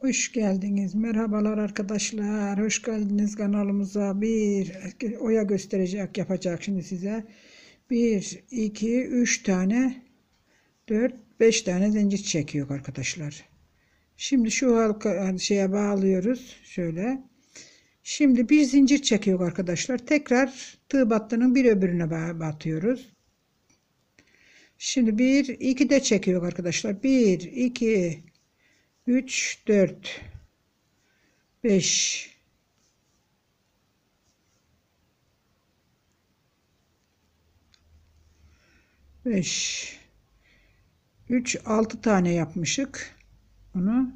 Hoş geldiniz. Merhabalar arkadaşlar. Hoş geldiniz kanalımıza. Bir oya gösterecek yapacak şimdi size. Bir, iki, üç tane, dört, beş tane zincir çekiyor arkadaşlar. Şimdi şu halka şeye bağlıyoruz. Şöyle. Şimdi bir zincir çekiyor arkadaşlar. Tekrar tığ battının bir öbürüne batıyoruz. Şimdi bir, iki de çekiyor arkadaşlar. Bir, iki, 3 4 5 5 3 6 tane yapmışık. Bunu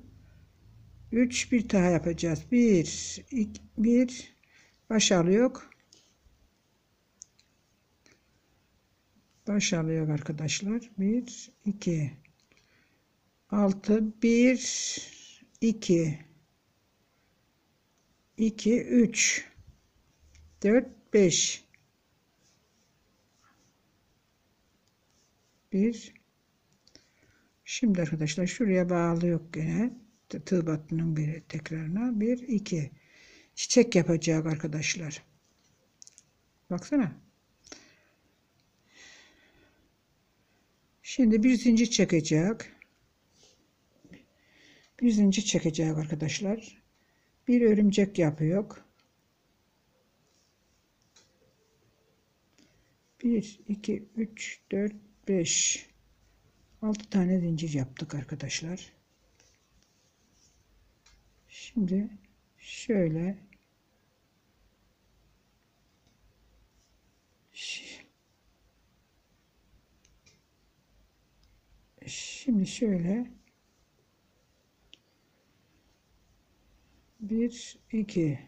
3 bir daha yapacağız. 1 2 1 baş alıyor. Baş alıyor arkadaşlar. 1 2 6 1 2 2 3 4 5 1 Şimdi arkadaşlar şuraya bağlıyor gene. Tığ battının bir tekrarına. 1 2 çiçek yapacak arkadaşlar. Baksana. Şimdi bir zincir çekecek. Bir zincir çekeceğiz arkadaşlar. Bir örümcek yapıyor. Bir, iki, üç, dört, beş, altı tane zincir yaptık arkadaşlar. Şimdi şöyle Şimdi şöyle 1 2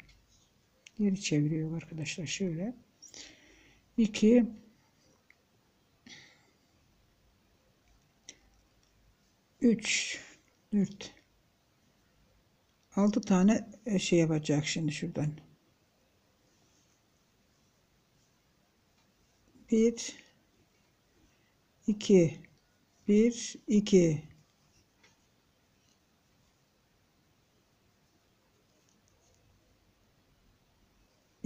geri çeviriyor arkadaşlar şöyle. 2 3 4 6 tane e, şey yapacak şimdi şuradan. 1 2 1 2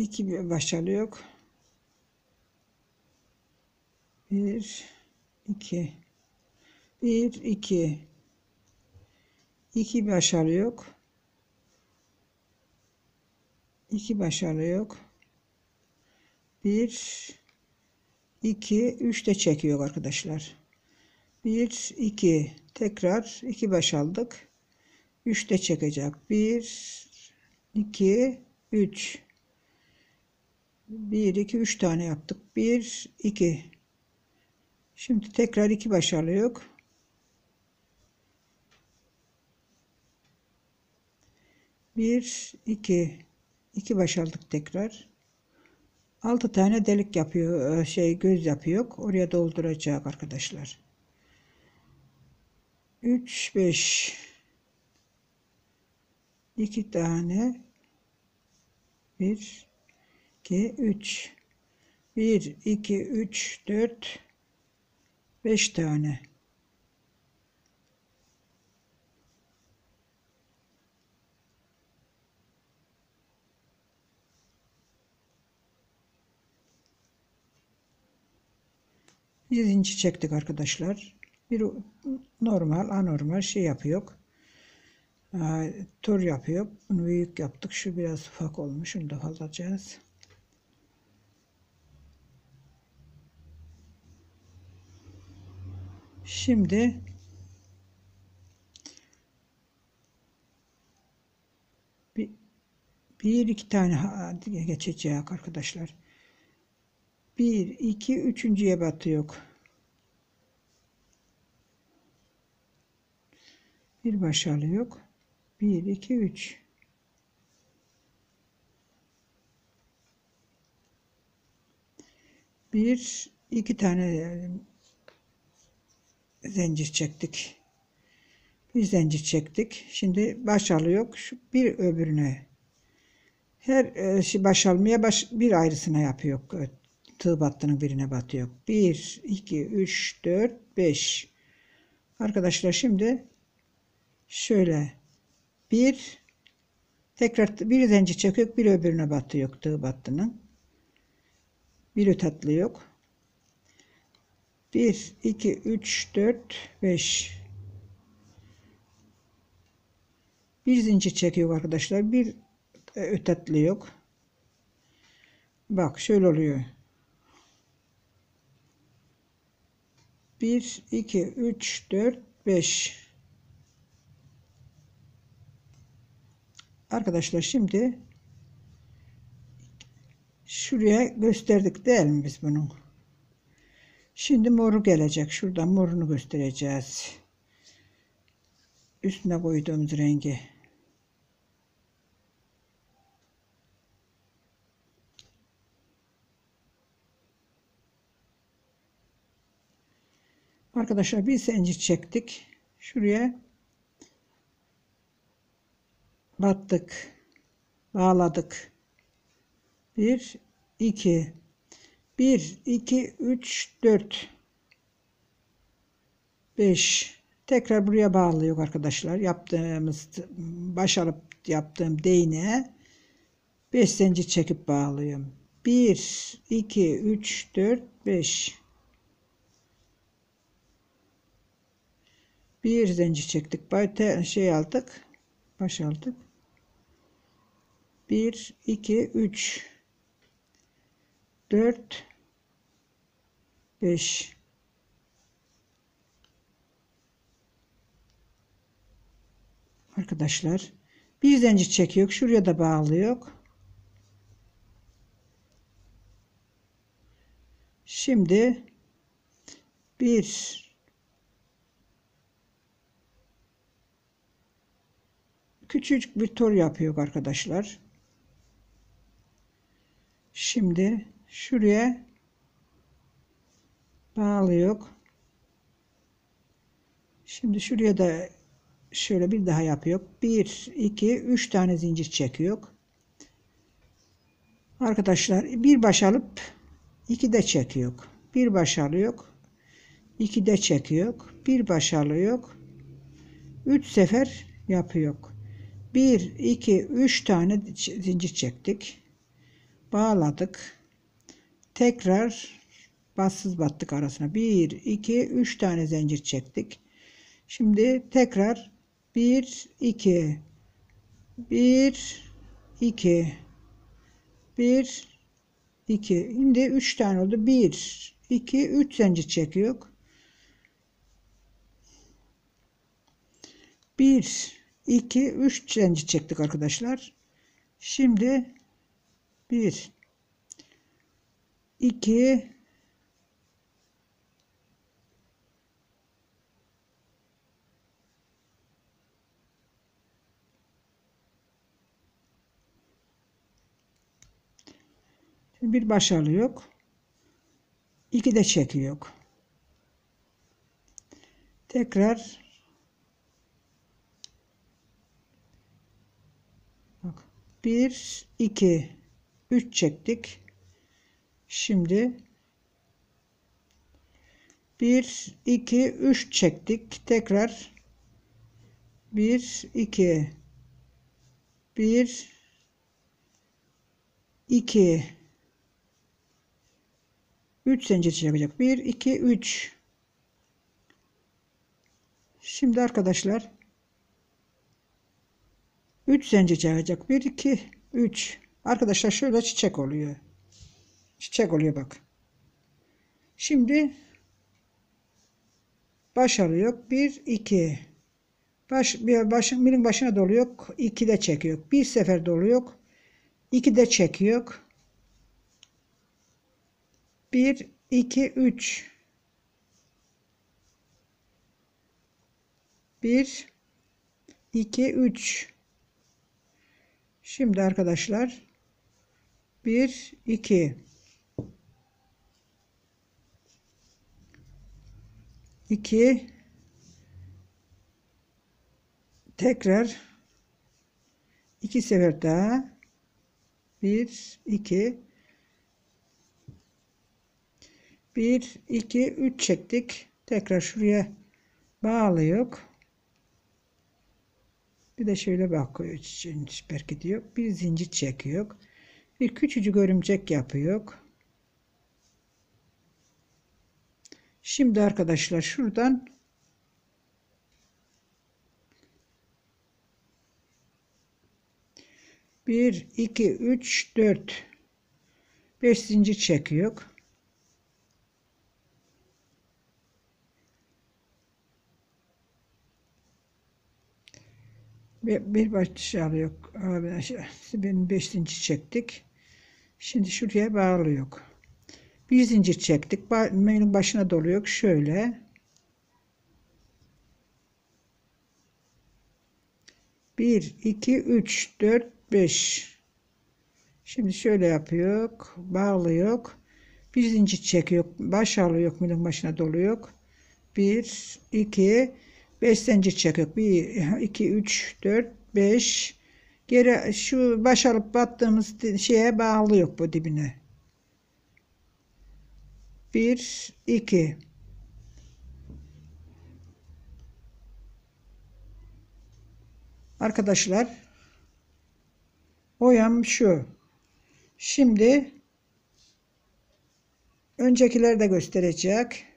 2 baş alıyor. 1 2 1 2 2 baş alıyor. 2 baş alıyor. 1 2 3 de çekiyor arkadaşlar. 1 2 tekrar 2 baş aldık. 3 de çekecek. 1 2 3 1 2 3 tane yaptık. 1 2 şimdi tekrar 2 baş alıyor bir iki. İki baş aldık tekrar. Altı tane delik yapıyor e, şey göz yapıyor. Oraya dolduracak arkadaşlar. 3 5 2 tane. 1 2 3 1 2 3 4 5 tane Yedinci çektik arkadaşlar. Bir normal anormal şey yapıyor. Tur yapıyor. Bunu büyük yaptık. Şu biraz ufak olmuş. Onu da alacağız. Şimdi bir, iki tane geçecek arkadaşlar. Bir, iki, üçüncüye batıyor. Bir baş alıyor. Bir, iki, üç. Bir, iki tane zincir çektik. Bir zincir çektik. Şimdi baş alıyor. Şu bir öbürüne. Her e, şey baş almaya baş, bir ayrısına yapıyor. Tığ battının birine batıyor. 1, 2, 3, 4, 5. Arkadaşlar şimdi şöyle Bir tekrar bir zincir çekiyor bir öbürüne batıyor tığ battının. Bir ötetli yok. 1 2 3 4 5 bir zincir çekiyor arkadaşlar. Bir e, ötetli yok. Bak şöyle oluyor. 1 2 3 4 5 Arkadaşlar şimdi şuraya gösterdik değil mi biz bunu? Şimdi moru gelecek. Şuradan morunu göstereceğiz. Üstüne koyduğumuz rengi. Arkadaşlar bir zincir çektik. Şuraya battık. Bağladık. 1 2 1 2 3 4 5 tekrar buraya bağlıyor arkadaşlar. Yaptığımız baş alıp yaptığım değneğe 5 zincir çekip bağlıyorum. 1 2 3 4 5 bir zincir çektik. Şey aldık. Baş aldık. 1 2 3 4 5 Arkadaşlar bir zincir çekiyor. Şuraya da bağlıyor. Şimdi bir küçücük bir tor yapıyor arkadaşlar. Şimdi şuraya bağlıyor. Şimdi şuraya da şöyle bir daha yapıyor. 1 2 3 tane zincir çekiyor. Arkadaşlar bir baş alıp iki de çekiyor. Bir baş alıyor. iki de çekiyor. Bir baş alıyor. Üç sefer yapıyor. 1 2 3 tane zincir çektik. Bağladık. Tekrar bassız battık arasına. 1 2 3 tane zincir çektik. Şimdi tekrar 1 2 1 2 1 2 şimdi 3 tane oldu. 1 2 3 zincir çekiyor. 1 2 3 zincir çektik arkadaşlar. Şimdi 1 2 bir baş alıyor. İki de çekiyor. Tekrar bak 1 2 3 çektik. Şimdi 1 2 3 çektik. Tekrar 1 2 1 2 3 zincir çekecek. 1 2 3 Şimdi arkadaşlar 3 zincir çekecek. 1 2 3 Arkadaşlar şöyle çiçek oluyor. Çiçek oluyor bak. Şimdi baş alıyor. 1 2 Baş, başın birin başına doluyor. 2 de çekiyor. Bir sefer doluyor. 2 de çekiyor. 1 2 3 1 2 3 Şimdi arkadaşlar 1 2 2 tekrar. İki sefer daha. 1 2 1 2 3 çektik tekrar şuraya bağlıyor Bir de şöyle bakıyor. Süper gidiyor. Bir zincir çekiyor. Bir küçücük örümcek yapıyor. Şimdi arkadaşlar şuradan bir, iki, üç, dört, beş zincir çekiyor. Bir, bir baş aşağı- benim beş zincir çektik. Şimdi şuraya bağlıyor. Bir zincir çektik. Benim başına doluyor. Şöyle. Bir, iki, üç, dört, beş. Şimdi şöyle yapıyor. Bağlıyor. Bir zincir çekiyor. Baş alıyor. Milin başına doluyor. Bir, iki, beş zincir çekiyor. Bir, iki, üç, dört, beş. Geri şu baş alıp battığımız şeye bağlıyor bu dibine. Bir, iki. Arkadaşlar oyam şu. Şimdi öncekiler de gösterecek.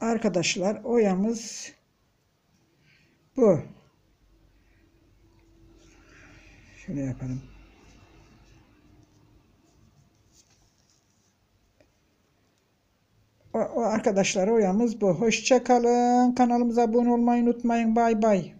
Arkadaşlar oyamız bu. Şöyle yapalım. O, o arkadaşlar oyamız bu. Hoşça kalın. Kanalımıza abone olmayı unutmayın. Bay bay.